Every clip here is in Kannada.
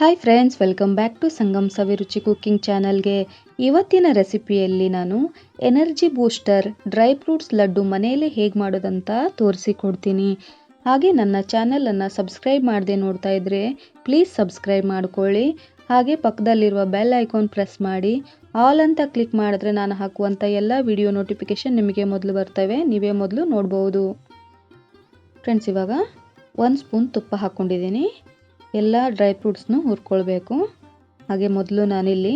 Hi friends welcome back to Sangam Saviruchi cooking ಚಾನಲ್ಗೆ ಇವತ್ತಿನ ರೆಸಿಪಿಯಲ್ಲಿ ನಾನು energy booster dry fruits laddu ಮನೆಯಲ್ಲೇ ಹೇಗೆ ಮಾಡೋದಂತ ತೋರಿಸಿಕೊಡ್ತೀನಿ. ಹಾಗೆ ನನ್ನ ಚಾನಲನ್ನು ಸಬ್ಸ್ಕ್ರೈಬ್ ಮಾಡದೆ ನೋಡ್ತಾ ಇದ್ದರೆ ಪ್ಲೀಸ್ ಸಬ್ಸ್ಕ್ರೈಬ್ ಮಾಡ್ಕೊಳ್ಳಿ. ಹಾಗೆ ಪಕ್ಕದಲ್ಲಿರುವ ಬೆಲ್ ಐಕಾನ್ ಪ್ರೆಸ್ ಮಾಡಿ. ಆಲ್ ಅಂತ ಕ್ಲಿಕ್ ಮಾಡಿದ್ರೆ ನಾನು ಹಾಕುವಂಥ ಎಲ್ಲ ವಿಡಿಯೋ ನೋಟಿಫಿಕೇಷನ್ ನಿಮಗೆ ಮೊದಲು ಬರ್ತವೆ, ನೀವೇ ಮೊದಲು ನೋಡ್ಬೋದು. ಫ್ರೆಂಡ್ಸ್ ಇವಾಗ ಒಂದು ಸ್ಪೂನ್ ತುಪ್ಪ ಹಾಕ್ಕೊಂಡಿದ್ದೀನಿ ಎಲ್ಲ ಡ್ರೈ ಫ್ರೂಟ್ಸ್ನು ಹುರ್ಕೊಳ್ಬೇಕು. ಹಾಗೆ ಮೊದಲು ನಾನಿಲ್ಲಿ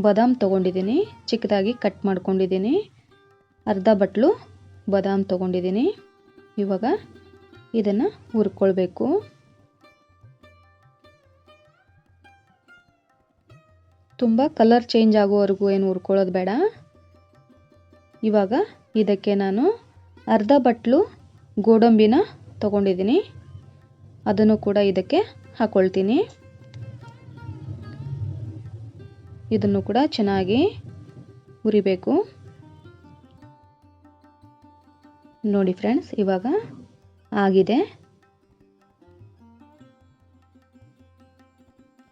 ಬಾದಾಮ್ ತೊಗೊಂಡಿದ್ದೀನಿ. ಚಿಕ್ಕದಾಗಿ ಕಟ್ ಮಾಡ್ಕೊಂಡಿದ್ದೀನಿ. ಅರ್ಧ ಬಟ್ಲು ಬಾದಾಮ್ ತೊಗೊಂಡಿದ್ದೀನಿ. ಇವಾಗ ಇದನ್ನು ಹುರ್ಕೊಳ್ಬೇಕು. ತುಂಬ ಕಲರ್ ಚೇಂಜ್ ಆಗೋವರೆಗೂ ಏನು ಹುರ್ಕೊಳ್ಳೋದು ಬೇಡ. ಇವಾಗ ಇದಕ್ಕೆ ನಾನು ಅರ್ಧ ಬಟ್ಲು ಗೋಡಂಬಿನ ತೊಗೊಂಡಿದ್ದೀನಿ. ಅದನ್ನು ಕೂಡ ಇದಕ್ಕೆ ಹಾಕ್ಕೊಳ್ತೀನಿ ಇದನ್ನು ಕೂಡ ಚೆನ್ನಾಗಿ ಹುರಿಬೇಕು. ನೋಡಿ ಫ್ರೆಂಡ್ಸ್, ಇವಾಗ ಆಗಿದೆ.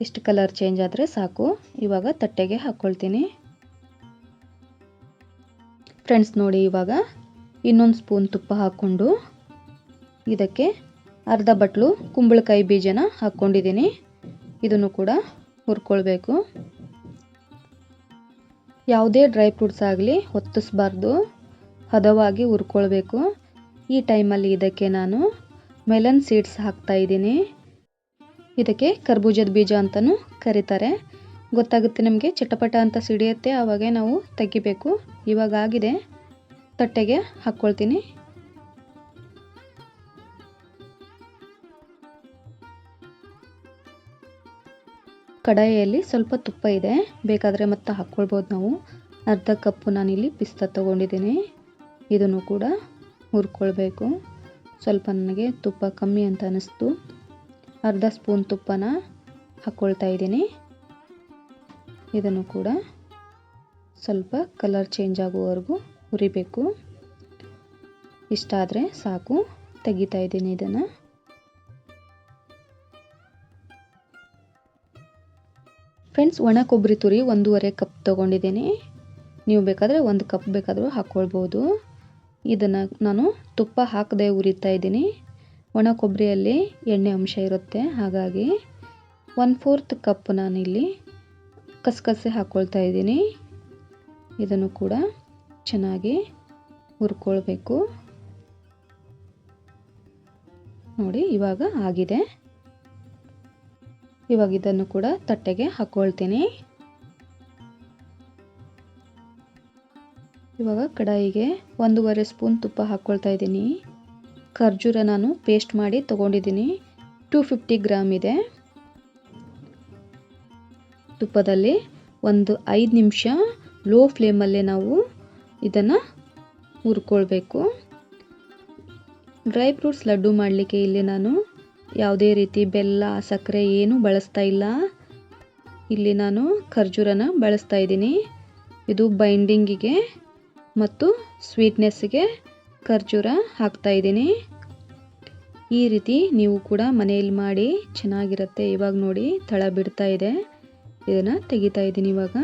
ಇಷ್ಟು ಕಲರ್ ಚೇಂಜ್ ಆದರೆ ಸಾಕು. ಇವಾಗ ತಟ್ಟೆಗೆ ಹಾಕ್ಕೊಳ್ತೀನಿ ಫ್ರೆಂಡ್ಸ್, ನೋಡಿ ಇವಾಗ ಇನ್ನೊಂದು ಸ್ಪೂನ್ ತುಪ್ಪ ಹಾಕ್ಕೊಂಡು ಇದಕ್ಕೆ ಅರ್ಧ ಬಟ್ಲು ಕುಂಬಳಕಾಯಿ ಬೀಜನ ಹಾಕ್ಕೊಂಡಿದ್ದೀನಿ. ಇದನ್ನು ಕೂಡ ಹುರ್ಕೊಳ್ಬೇಕು. ಯಾವುದೇ ಡ್ರೈ ಫ್ರೂಟ್ಸ್ ಆಗಲಿ ಹೊತ್ತಿಸ್ಬಾರ್ದು ಹದವಾಗಿ ಹುರ್ಕೊಳ್ಬೇಕು. ಈ ಟೈಮಲ್ಲಿ ಇದಕ್ಕೆ ನಾನು ಮೆಲನ್ ಸೀಡ್ಸ್ ಹಾಕ್ತಾ ಇದ್ದೀನಿ. ಇದಕ್ಕೆ ಕರ್ಬೂಜದ ಬೀಜ ಅಂತಲೂ ಕರೀತಾರೆ. ಗೊತ್ತಾಗುತ್ತೆ ನಮಗೆ, ಚಟಪಟ ಅಂತ ಸಿಡಿಯುತ್ತೆ ಆವಾಗೇ ನಾವು ತೆಗಿಬೇಕು. ಇವಾಗ ಆಗಿದೆ. ತಟ್ಟೆಗೆ ಹಾಕ್ಕೊಳ್ತೀನಿ. ಕಡಾಯಿಯಲ್ಲಿ ಸ್ವಲ್ಪ ತುಪ್ಪ ಇದೆ. ಬೇಕಾದರೆ ಮತ್ತೆ ಹಾಕ್ಕೊಳ್ಬೋದು ನಾವು. ಅರ್ಧ ಕಪ್ಪು ನಾನಿಲ್ಲಿ ಪಿಸ್ತಾ ತೊಗೊಂಡಿದ್ದೀನಿ. ಇದನ್ನು ಕೂಡ ಹುರ್ಕೊಳ್ಬೇಕು. ಸ್ವಲ್ಪ ನನಗೆ ತುಪ್ಪ ಕಮ್ಮಿ ಅಂತ ಅನ್ನಿಸ್ತು. ಅರ್ಧ ಸ್ಪೂನ್ ತುಪ್ಪನ ಹಾಕ್ಕೊಳ್ತಾ ಇದ್ದೀನಿ. ಇದನ್ನು ಕೂಡ ಸ್ವಲ್ಪ ಕಲರ್ ಚೇಂಜ್ ಆಗುವವರೆಗೂ ಹುರಿಬೇಕು. ಇಷ್ಟ ಆದರೆ ಸಾಕು. ತೆಗಿತಾ ಇದ್ದೀನಿ ಇದನ್ನು. ಫ್ರೆಂಡ್ಸ್, ಒಣ ಕೊಬ್ಬರಿ ತುರಿ ಒಂದೂವರೆ ಕಪ್ ತೊಗೊಂಡಿದ್ದೀನಿ. ನೀವು ಬೇಕಾದರೆ ಒಂದು ಕಪ್ ಬೇಕಾದರೂ ಹಾಕ್ಕೊಳ್ಬೋದು. ಇದನ್ನು ನಾನು ತುಪ್ಪ ಹಾಕದೆ ಉರಿತಾ ಇದ್ದೀನಿ. ಒಣ ಕೊಬ್ಬರಿಯಲ್ಲಿ ಎಣ್ಣೆ ಅಂಶ ಇರುತ್ತೆ, ಹಾಗಾಗಿ ಒನ್ ಫೋರ್ತ್ ಕಪ್ ನಾನಿಲ್ಲಿ ಕಸಕಸೆ ಹಾಕ್ಕೊಳ್ತಾ ಇದ್ದೀನಿ. ಇದನ್ನು ಕೂಡ ಚೆನ್ನಾಗಿ ಹುರ್ಕೊಳ್ಬೇಕು. ನೋಡಿ, ಇವಾಗ ಆಗಿದೆ. ಇವಾಗ ಇದನ್ನು ಕೂಡ ತಟ್ಟೆಗೆ ಹಾಕ್ಕೊಳ್ತೀನಿ ಇವಾಗ ಕಡಾಯಿಗೆ ಒಂದೂವರೆ ಸ್ಪೂನ್ ತುಪ್ಪ ಹಾಕ್ಕೊಳ್ತಾ ಇದ್ದೀನಿ. ಖರ್ಜೂರ ನಾನು ಪೇಸ್ಟ್ ಮಾಡಿ ತೊಗೊಂಡಿದ್ದೀನಿ. ಟೂ ಫಿಫ್ಟಿ ಗ್ರಾಮ್ ಇದೆ. ತುಪ್ಪದಲ್ಲಿ ಒಂದು ಐದು ನಿಮಿಷ ಲೋ ಫ್ಲೇಮಲ್ಲೇ ನಾವು ಇದನ್ನು ಹುರ್ಕೊಳ್ಬೇಕು. ಡ್ರೈ ಫ್ರೂಟ್ಸ್ ಲಡ್ಡು ಮಾಡಲಿಕ್ಕೆ ಇಲ್ಲಿ ನಾನು ಯಾವುದೇ ರೀತಿ ಬೆಲ್ಲ, ಸಕ್ಕರೆ ಏನು ಬಳಸ್ತಾ ಇಲ್ಲ. ಇಲ್ಲಿ ನಾನು ಖರ್ಜೂರನ ಬಳಸ್ತಾ ಇದ್ದೀನಿ. ಇದು ಬೈಂಡಿಂಗಿಗೆ ಮತ್ತು ಸ್ವೀಟ್ನೆಸ್ಸಿಗೆ ಖರ್ಜೂರ ಹಾಕ್ತಾ ಇದ್ದೀನಿ. ಈ ರೀತಿ ನೀವು ಕೂಡ ಮನೆಯಲ್ಲಿ ಮಾಡಿ ಚೆನ್ನಾಗಿರುತ್ತೆ. ಇವಾಗ ನೋಡಿ, ತಳ ಬಿಡ್ತಾ ಇದೆ. ಇದನ್ನು ತೆಗಿತಾ ಇದ್ದೀನಿ ಇವಾಗ.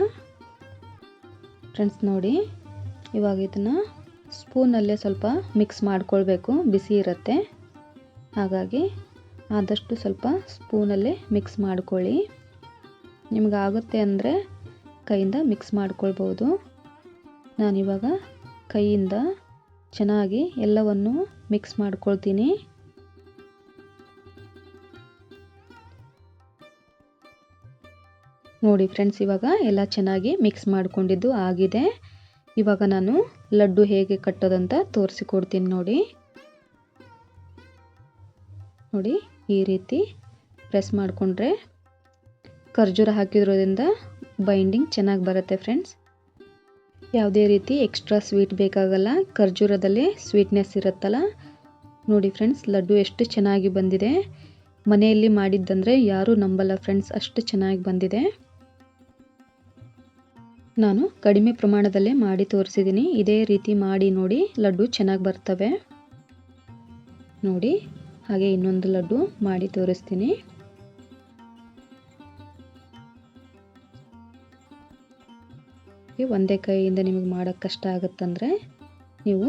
ಫ್ರೆಂಡ್ಸ್ ನೋಡಿ, ಇವಾಗ ಇದನ್ನು ಸ್ಪೂನಲ್ಲೇ ಸ್ವಲ್ಪ ಮಿಕ್ಸ್ ಮಾಡ್ಕೊಳ್ಬೇಕು. ಬಿಸಿ ಇರುತ್ತೆ. ಹಾಗಾಗಿ ಆದಷ್ಟು ಸ್ವಲ್ಪ ಸ್ಪೂನಲ್ಲೇ ಮಿಕ್ಸ್ ಮಾಡ್ಕೊಳ್ಳಿ. ನಿಮಗಾಗುತ್ತೆ ಅಂದರೆ ಕೈಯಿಂದ ಮಿಕ್ಸ್ ಮಾಡ್ಕೊಳ್ಬೋದು. ನಾನಿವಾಗ ಕೈಯಿಂದ ಚೆನ್ನಾಗಿ ಎಲ್ಲವನ್ನು ಮಿಕ್ಸ್ ಮಾಡ್ಕೊಳ್ತೀನಿ. ನೋಡಿ ಫ್ರೆಂಡ್ಸ್ ಇವಾಗ ಎಲ್ಲ ಚೆನ್ನಾಗಿ ಮಿಕ್ಸ್ ಮಾಡಿಕೊಂಡಿದ್ದು ಆಗಿದೆ. ಇವಾಗ ನಾನು ಲಡ್ಡು ಹೇಗೆ ಕಟ್ಟೋದಂತ ತೋರಿಸಿಕೊಡ್ತೀನಿ ನೋಡಿ. ನೋಡಿ. ಈ ರೀತಿ ಪ್ರೆಸ್ ಮಾಡಿಕೊಂಡ್ರೆ ಖರ್ಜೂರ ಹಾಕಿರೋದ್ರಿಂದ ಬೈಂಡಿಂಗ್ ಚೆನ್ನಾಗಿ ಬರುತ್ತೆ ಫ್ರೆಂಡ್ಸ್ ಯಾವುದೇ ರೀತಿ ಎಕ್ಸ್ಟ್ರಾ ಸ್ವೀಟ್ ಬೇಕಾಗಲ್ಲ, ಖರ್ಜೂರದಲ್ಲಿ ಸ್ವೀಟ್ನೆಸ್ ಇರುತ್ತಲ್ಲ. ನೋಡಿ ಫ್ರೆಂಡ್ಸ್ ಲಡ್ಡು ಎಷ್ಟು ಚೆನ್ನಾಗಿ ಬಂದಿದೆ. ಮನೆಯಲ್ಲಿ ಮಾಡಿದ್ದಂದರೆ ಯಾರೂ ನಂಬಲ್ಲ ಫ್ರೆಂಡ್ಸ್ ಅಷ್ಟು ಚೆನ್ನಾಗಿ ಬಂದಿದೆ. ನಾನು ಕಡಿಮೆ ಪ್ರಮಾಣದಲ್ಲೇ ಮಾಡಿ ತೋರಿಸಿದ್ದೀನಿ ಇದೇ ರೀತಿ ಮಾಡಿ ನೋಡಿ, ಲಡ್ಡು ಚೆನ್ನಾಗಿ ಬರ್ತವೆ. ನೋಡಿ ಹಾಗೆ ಇನ್ನೊಂದು ಲಡ್ಡು ಮಾಡಿ ತೋರಿಸ್ತೀನಿ. ಒಂದೇ ಕೈಯಿಂದ ನಿಮಗೆ ಮಾಡೋಕ್ಕೆ ಕಷ್ಟ ಆಗುತ್ತಂದರೆ ನೀವು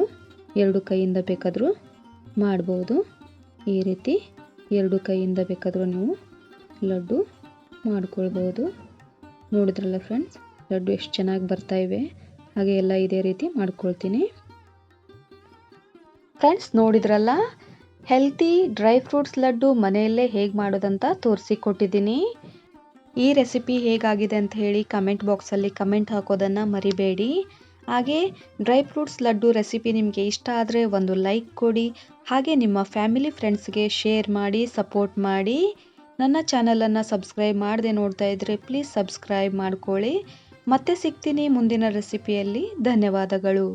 ಎರಡು ಕೈಯಿಂದ ಬೇಕಾದರೂ ಮಾಡ್ಬೋದು. ಈ ರೀತಿ ಎರಡು ಕೈಯಿಂದ ಬೇಕಾದರೂ ನೀವು ಲಡ್ಡು ಮಾಡ್ಕೊಳ್ಬೋದು. ನೋಡಿದ್ರಲ್ಲ ಫ್ರೆಂಡ್ಸ್ ಲಡ್ಡು ಎಷ್ಟು ಚೆನ್ನಾಗಿ ಬರ್ತಾ ಬರ್ತಾಯಿವೆ ಹಾಗೆ ಎಲ್ಲ ಇದೇ ರೀತಿ ಮಾಡ್ಕೊಳ್ತೀನಿ. ಫ್ರೆಂಡ್ಸ್ ನೋಡಿದ್ರಲ್ಲ? ಹೆಲ್ತಿ ಡ್ರೈ ಫ್ರೂಟ್ಸ್ ಲಡ್ಡು ಮನೆಯಲ್ಲೇ ಹೇಗೆ ಮಾಡೋದಂತ ತೋರಿಸಿಕೊಟ್ಟಿದ್ದೀನಿ. ಈ ರೆಸಿಪಿ ಹೇಗಾಗಿದೆ ಅಂತ ಹೇಳಿ ಕಮೆಂಟ್ ಬಾಕ್ಸಲ್ಲಿ ಕಮೆಂಟ್ ಹಾಕೋದನ್ನು ಮರಿಬೇಡಿ. ಹಾಗೆ ಡ್ರೈ ಫ್ರೂಟ್ಸ್ ಲಡ್ಡು ರೆಸಿಪಿ ನಿಮಗೆ ಇಷ್ಟ ಆದರೆ ಒಂದು ಲೈಕ್ ಕೊಡಿ. ಹಾಗೆ ನಿಮ್ಮ ಫ್ಯಾಮಿಲಿ ಫ್ರೆಂಡ್ಸ್ಗೆ ಶೇರ್ ಮಾಡಿ ಸಪೋರ್ಟ್ ಮಾಡಿ. ನನ್ನ ಚಾನಲನ್ನು ಸಬ್ಸ್ಕ್ರೈಬ್ ಮಾಡದೆ ನೋಡ್ತಾ ಇದ್ದರೆ ಪ್ಲೀಸ್ ಸಬ್ಸ್ಕ್ರೈಬ್ ಮಾಡ್ಕೊಳ್ಳಿ. ಮತ್ತೆ ಸಿಗ್ತೀನಿ ಮುಂದಿನ ರೆಸಿಪಿಯಲ್ಲಿ ಧನ್ಯವಾದಗಳು.